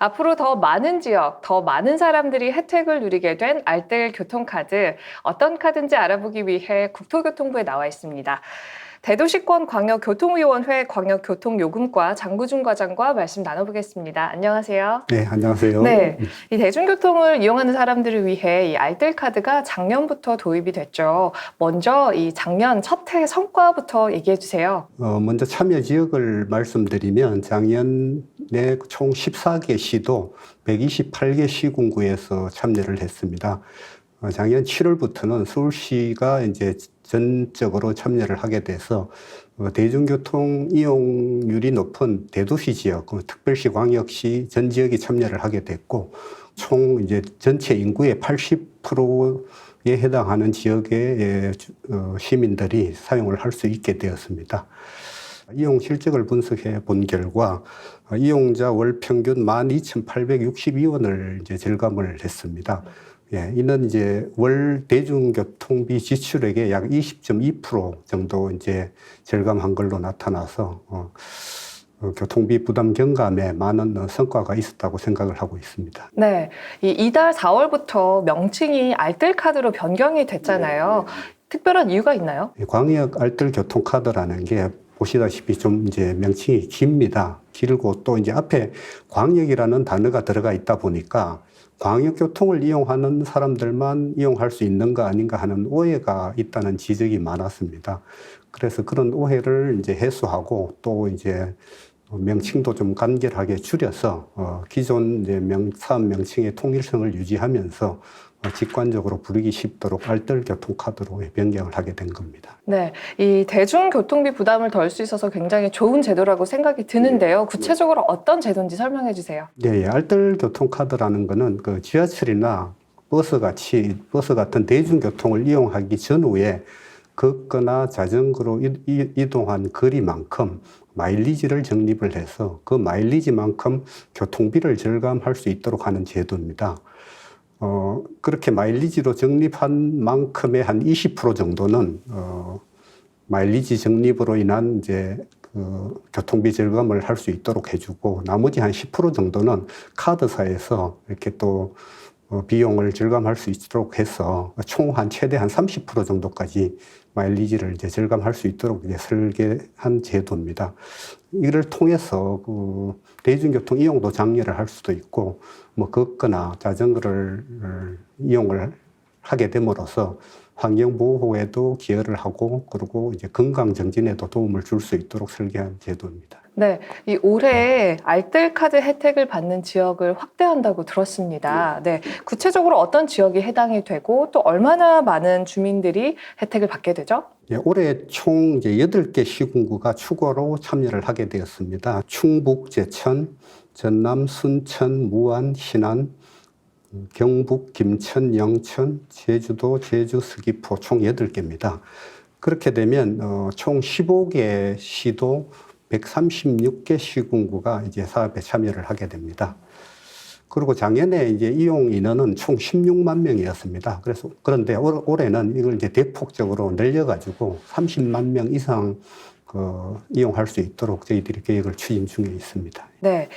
앞으로 더 많은 지역, 더 많은 사람들이 혜택을 누리게 된 알뜰 교통카드. 어떤 카드인지 알아보기 위해 국토교통부에 나와 있습니다. 대도시권 광역교통위원회 광역교통요금과 장구준 과장과 말씀 나눠보겠습니다. 안녕하세요. 네, 안녕하세요. 네, 이 대중교통을 이용하는 사람들을 위해 이 알뜰 카드가 작년부터 도입이 됐죠. 먼저 이 작년 첫 해 성과부터 얘기해 주세요. 어, 먼저 참여 지역을 말씀드리면 작년에 총 14개 시도 128개 시군구에서 참여를 했습니다. 어, 작년 7월부터는 서울시가 이제 전적으로 참여를 하게 돼서 어, 대중교통 이용률이 높은 대도시 지역, 그 특별시, 광역시 전 지역이 참여를 하게 됐고 총 이제 전체 인구의 80%에 해당하는 지역의 예, 주- 어, 시민들이 사용을 할 수 있게 되었습니다. 이용 실적을 분석해 본 결과 어, 이용자 월 평균 12,862원을 이제 절감을 했습니다. 예, 이는 이제 월 대중교통비 지출액의 약 20.2% 정도 이제 절감한 걸로 나타나서 어, 어, 교통비 부담 경감에 많은 어, 성과가 있었다고 생각을 하고 있습니다. 네, 이 이달 4월부터 명칭이 알뜰 카드로 변경이 됐잖아요. 특별한 이유가 있나요? 이 광역 알뜰 교통카드라는 게 보시다시피 좀 이제 명칭이 깁니다. 길고 또 이제 앞에 광역이라는 단어가 들어가 있다 보니까 광역교통을 이용하는 사람들만 이용할 수 있는 거 아닌가 하는 오해가 있다는 지적이 많았습니다. 그래서 그런 오해를 이제 해소하고 또 이제 명칭도 좀 간결하게 줄여서 어, 기존 명, 사업 명칭의 통일성을 유지하면서 어, 직관적으로 부르기 쉽도록 알뜰 교통카드로 변경을 하게 된 겁니다. 네, 이 대중교통비 부담을 덜 수 있어서 굉장히 좋은 제도라고 생각이 드는데요. 구체적으로 어떤 제도인지 설명해 주세요. 네, 예, 알뜰 교통카드라는 거는 그 지하철이나 버스 같이 버스 같은 대중교통을 이용하기 전후에 걷거나 자전거로 이동한 거리만큼 마일리지를 적립을 해서 그 마일리지만큼 교통비를 절감할 수 있도록 하는 제도입니다. 어, 그렇게 마일리지로 적립한 만큼의 한 20% 정도는 어, 마일리지 적립으로 인한 이제 그 교통비 절감을 할 수 있도록 해주고 나머지 한 10% 정도는 카드사에서 이렇게 또 어, 비용을 절감할 수 있도록 해서 총 한 최대 한 30% 정도까지 마일리지를 이제 절감할 수 있도록 이제 설계한 제도입니다. 이를 통해서 그 대중교통 이용도 장려를 할 수도 있고 뭐 걷거나 자전거를 이용을 하게 됨으로써 환경 보호에도 기여를 하고 그리고 이제 건강 정진에도 도움을 줄 수 있도록 설계한 제도입니다. 네, 이 올해 알뜰 카드 혜택을 받는 지역을 확대한다고 들었습니다. 네, 구체적으로 어떤 지역이 해당이 되고 또 얼마나 많은 주민들이 혜택을 받게 되죠? 예, 올해 총 이제 8개 시군구가 추가로 참여를 하게 되었습니다. 충북, 제천, 전남, 순천, 무안, 신안, 음, 경북, 김천, 영천, 제주도, 제주, 서귀포 총 8개입니다. 그렇게 되면 어, 총 15개 시도 136개 시군구가 이제 사업에 참여를 하게 됩니다. 그리고 작년에 이제 이용 인원은 총 16만 명이었습니다. 그래서 그런데 올- 올해는 이걸 이제 대폭적으로 늘려가지고 30만 명 이상 그 이용할 수 있도록 저희들이 계획을 추진 중에 있습니다. 네,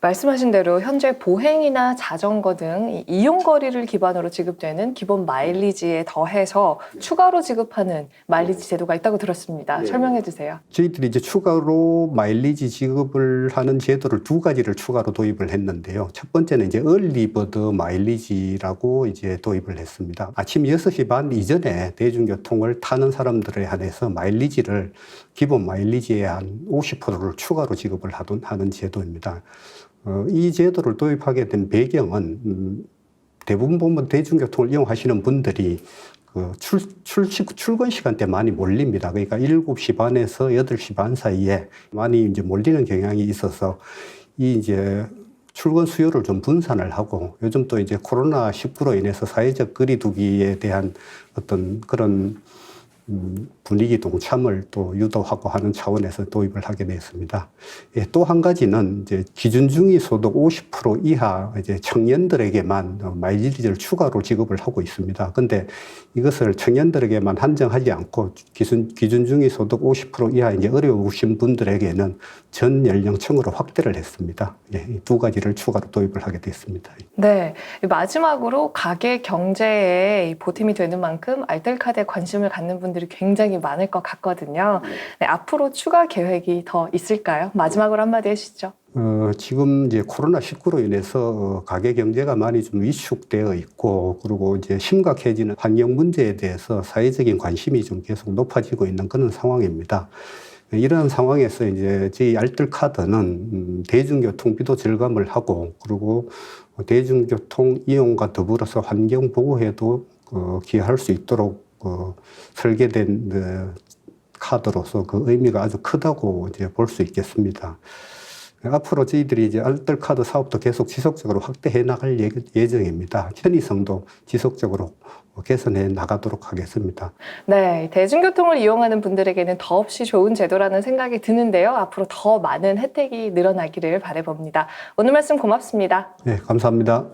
말씀하신 대로 현재 보행이나 자전거 등이 이용 거리를 기반으로 지급되는 기본 마일리지에 더해서 추가로 지급하는 마일리지 제도가 있다고 들었습니다. 네. 설명해 주세요. 저희들이 이제 추가로 마일리지 지급을 하는 제도를 두 가지를 추가로 도입을 했는데요. 첫 번째는 이제 얼리버드 마일리지라고 이제 도입을 했습니다. 아침 6시 반 이전에 대중교통을 타는 사람들에 한해서 마일리지를 기본 마일리지의 한 50%를 추가로 지급을 하던 하는 제도입니다. 어, 이 제도를 도입하게 된 배경은 음, 대부분 보면 대중교통을 이용하시는 분들이 그 출, 출, 출근 시간대 많이 몰립니다. 그러니까 7시 반에서 8시 반 사이에 많이 이제 몰리는 경향이 있어서 이 이제 출근 수요를 좀 분산을 하고 요즘 또 이제 코로나 19로 인해서 사회적 거리두기에 대한 어떤 그런 음, 분위기 동참을 또 유도하고 하는 차원에서 도입을 하게 되었습니다. 예, 또한 가지는 이제 기준 중위 소득 50% 이하 이제 청년들에게만 어, 마일리지를 추가로 지급을 하고 있습니다. 근데 이것을 청년들에게만 한정하지 않고 기준, 기준 중위 소득 50% 이하 이제 어려우신 분들에게는 전 연령층으로 확대를 했습니다. 예, 이두 가지를 추가로 도입을 하게 됐습니다. 네. 마지막으로 가계 경제에 이 보탬이 되는 만큼 알뜰카드에 관심을 갖는 분들이 굉장히 많을 것 같거든요. 네, 앞으로 추가 계획이 더 있을까요? 마지막으로 한마디 해주시죠. 어, 지금 이제 코로나19로 인해서 어, 가계 경제가 많이 좀 위축되어 있고, 그리고 이제 심각해지는 환경 문제에 대해서 사회적인 관심이 좀 계속 높아지고 있는 그런 상황입니다. 이런 상황에서 이제 저희 알뜰카드는 음, 대중교통비도 절감을 하고, 그리고 대중교통 이용과 더불어서 환경 보호에도 어, 기여할 수 있도록 어, 설계된 어, 카드로서 그 의미가 아주 크다고 이제 볼 수 있겠습니다. 앞으로 저희들이 이제 알뜰 카드 사업도 계속 지속적으로 확대해 나갈 예- 예정입니다. 편의성도 지속적으로 개선해 나가도록 하겠습니다. 네, 대중교통을 이용하는 분들에게는 더없이 좋은 제도라는 생각이 드는데요. 앞으로 더 많은 혜택이 늘어나기를 바라봅니다. 오늘 말씀 고맙습니다. 네, 감사합니다.